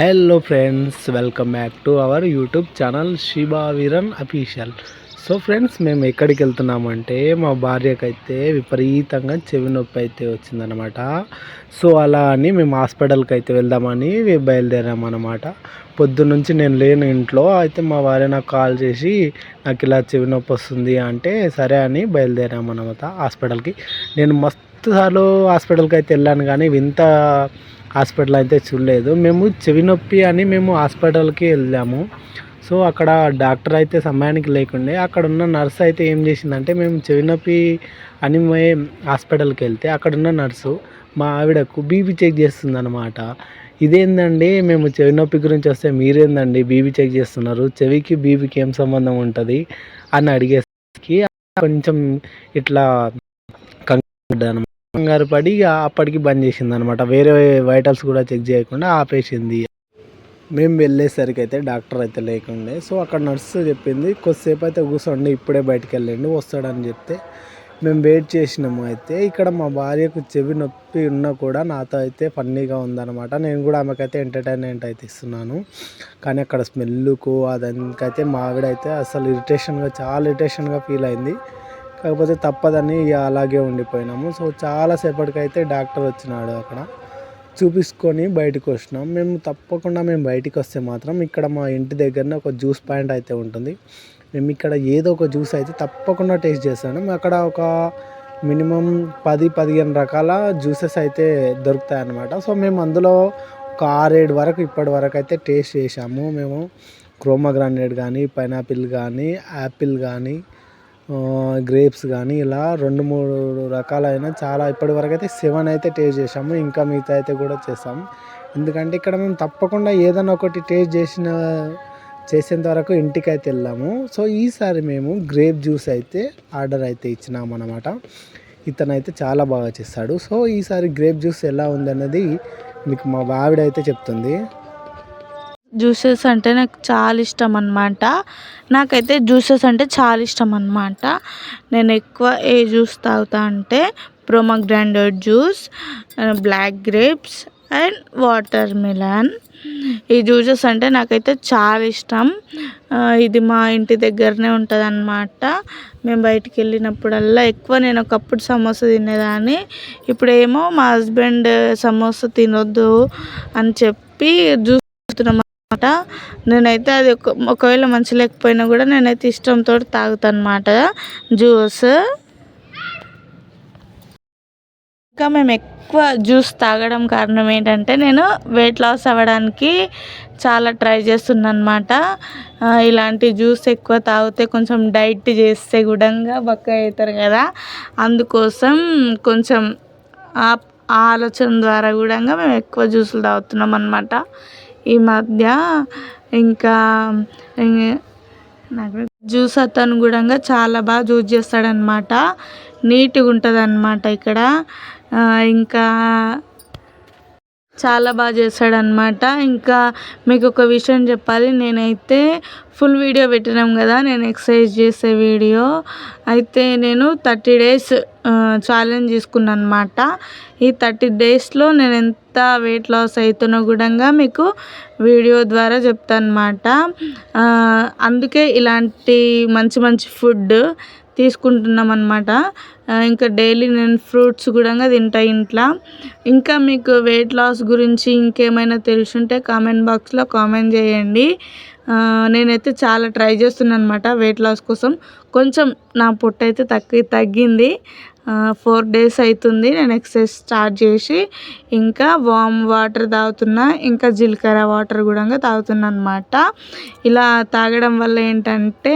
Hello friends, welcome back to our YouTube channel Shivaviran Official. So friends మేము ఎక్కడికి వెళ్తున్నామంటే మా భార్యకైతే విపరీతంగా చెవి నొప్పి అయితే వచ్చిందనమాట సో అలా అని మేము హాస్పిటల్కి అయితే వెళ్దామని బయలుదేరామన్నమాట పొద్దు నుంచి నేను లేను ఇంట్లో అయితే మా భార్య నాకు కాల్ చేసి నాకు ఇలా చెవి నొప్పి వస్తుంది అంటే సరే అని బయలుదేరామన్నమాట హాస్పిటల్కి నేను మస్తు సార్లు హాస్పిటల్కి అయితే వెళ్ళాను కానీ వింత హాస్పిటల్ అయితే చూడలేదు మేము చెవి నొప్పి అని మేము హాస్పిటల్కి వెళ్ళాము సో అక్కడ డాక్టర్ అయితే సమయానికి లేకుండే అక్కడ ఉన్న నర్స్ అయితే ఏం చేసిందంటే మేము చెవినొప్పి అనిమయ హాస్పిటల్కి వెళ్తే అక్కడున్న నర్సు మా ఆవిడకు బీపీ చెక్ చేస్తుంది అనమాట ఇదేందండి మేము చెవి నొప్పి గురించి వస్తే మీరేందండి బీపీ చెక్ చేస్తున్నారు చెవికి బీపీకి ఏం సంబంధం ఉంటుంది అని అడిగేసరికి కొంచెం ఇట్లా కంగారు పడి అప్పటికి బంద్ చేసింది అనమాట వేరే వైటల్స్ కూడా చెక్ చేయకుండా ఆపేసింది మేము వెళ్ళేసరికి అయితే డాక్టర్ అయితే లేకుండే సో అక్కడ నర్సు చెప్పింది కొద్దిసేపు అయితే కూర్చోండి ఇప్పుడే బయటకు వెళ్ళండి వస్తాడని చెప్తే మేము వెయిట్ చేసినాము అయితే ఇక్కడ మా భార్యకు చెవి నొప్పి ఉన్నా కూడా నాతో అయితే ఫన్నీగా ఉందన్నమాట నేను కూడా ఆమెకైతే ఎంటర్టైన్మెంట్ అయితే ఇస్తున్నాను కానీ అక్కడ స్మెల్కు అదనికైతే మా ఆవిడ అయితే అసలు ఇరిటేషన్గా చాలా ఇరిటేషన్గా ఫీల్ అయింది కాకపోతే తప్పదని అలాగే ఉండిపోయినాము సో చాలాసేపటికైతే డాక్టర్ వచ్చినాడు అక్కడ చూపించుకొని బయటకు వచ్చినాం మేము తప్పకుండా మేము బయటికి వస్తే మాత్రం ఇక్కడ మా ఇంటి దగ్గరనే ఒక జ్యూస్ పాయింట్ అయితే ఉంటుంది మేము ఇక్కడ ఏదో ఒక జ్యూస్ అయితే తప్పకుండా టేస్ట్ చేస్తాను అక్కడ ఒక మినిమం పది పదిహేను రకాల జ్యూసెస్ అయితే దొరుకుతాయి అన్నమాట సో మేము అందులో ఒక ఆరేడు వరకు ఇప్పటి వరకు అయితే టేస్ట్ చేసాము మేము క్రోమా గ్రానేడ్ కానీ పైనాపిల్ కానీ యాపిల్ కానీ గ్రేప్స్ కానీ ఇలా రెండు మూడు రకాలైన చాలా ఇప్పటి వరకు అయితే సెవెన్ అయితే టేస్ట్ చేసాము ఇంకా మిగతా అయితే కూడా చేస్తాం ఎందుకంటే ఇక్కడ మేము తప్పకుండా ఏదైనా ఒకటి టేస్ట్ చేసిన చేసేంత వరకు ఇంటికి అయితే వెళ్ళాము సో ఈసారి మేము గ్రేప్ జ్యూస్ అయితే ఆర్డర్ అయితే ఇచ్చినాము అనమాట ఇతను అయితే చాలా బాగా చేస్తాడు సో ఈసారి గ్రేప్ జ్యూస్ ఎలా ఉందన్నది మీకు మా బావిడ అయితే చెప్తుంది జ్యూసెస్ అంటే నాకు చాలా ఇష్టం అన్నమాట నాకైతే జ్యూసెస్ అంటే చాలా ఇష్టం అన్నమాట నేను ఎక్కువ ఏ జ్యూస్ తాగుతా అంటే pomegranate juice black grapes and watermelon ఈ జ్యూసెస్ అంటే నాకైతే చాలా ఇష్టం ఇది మా ఇంటి దగ్గరనే ఉంటుంది అనమాట మేము బయటికి వెళ్ళినప్పుడల్లా ఎక్కువ నేను ఒకప్పుడు సమోసా తినేదాన్ని ఇప్పుడేమో మా హస్బెండ్ సమోసా తినొద్దు అని చెప్పి జ్యూస్ అనమాట నేనైతే అది ఒకవేళ మంచి లేకపోయినా కూడా నేనైతే ఇష్టంతో తాగుతాను అనమాట జ్యూస్ ఇంకా మేము ఎక్కువ జ్యూస్ తాగడం కారణం ఏంటంటే నేను వెయిట్ లాస్ అవ్వడానికి చాలా ట్రై చేస్తున్నాను అనమాట ఇలాంటి జ్యూస్ ఎక్కువ తాగితే కొంచెం డైట్ చేస్తే గుడంగా బక్క అవుతారు కదా అందుకోసం కొంచెం ఆ ఆలోచన ద్వారా కూడా మేము ఎక్కువ జ్యూసులు తాగుతున్నాం అనమాట ఈ మధ్య ఇంకా జ్యూస్ అతను కూడా చాలా బాగా జ్యూస్ చేస్తాడనమాట నీట్గా ఉంటుంది అనమాట ఇక్కడ ఇంకా చాలా బాగా చేస్తాడనమాట ఇంకా మీకు ఒక విషయం చెప్పాలి నేనైతే ఫుల్ వీడియో పెట్టినాం కదా నేను ఎక్సర్సైజ్ చేసే వీడియో అయితే నేను థర్టీ డేస్ ఛాలెంజ్ తీసుకున్నాను అనమాట ఈ థర్టీ డేస్లో నేను ఎంత వెయిట్ లాస్ అవుతున్నా కూడా మీకు వీడియో ద్వారా చెప్తాను అనమాట అందుకే ఇలాంటి మంచి మంచి ఫుడ్ తీసుకుంటున్నాం అనమాట ఇంకా డైలీ నేను ఫ్రూట్స్ కూడా తింటా ఇంట్లో ఇంకా మీకు వెయిట్ లాస్ గురించి ఇంకేమైనా తెలుసుంటే కామెంట్ బాక్స్లో కామెంట్ చేయండి నేనైతే చాలా ట్రై చేస్తున్నాను అనమాట వెయిట్ లాస్ కోసం కొంచెం నా పొట్టు అయితే తగ్గి తగ్గింది ఫోర్ డేస్ అవుతుంది నేను ఎక్సర్సైజ్ స్టార్ట్ చేసి ఇంకా వామ్ వాటర్ తాగుతున్నా ఇంకా జీలకర్ర వాటర్ కూడా తాగుతున్నా అనమాట ఇలా తాగడం వల్ల ఏంటంటే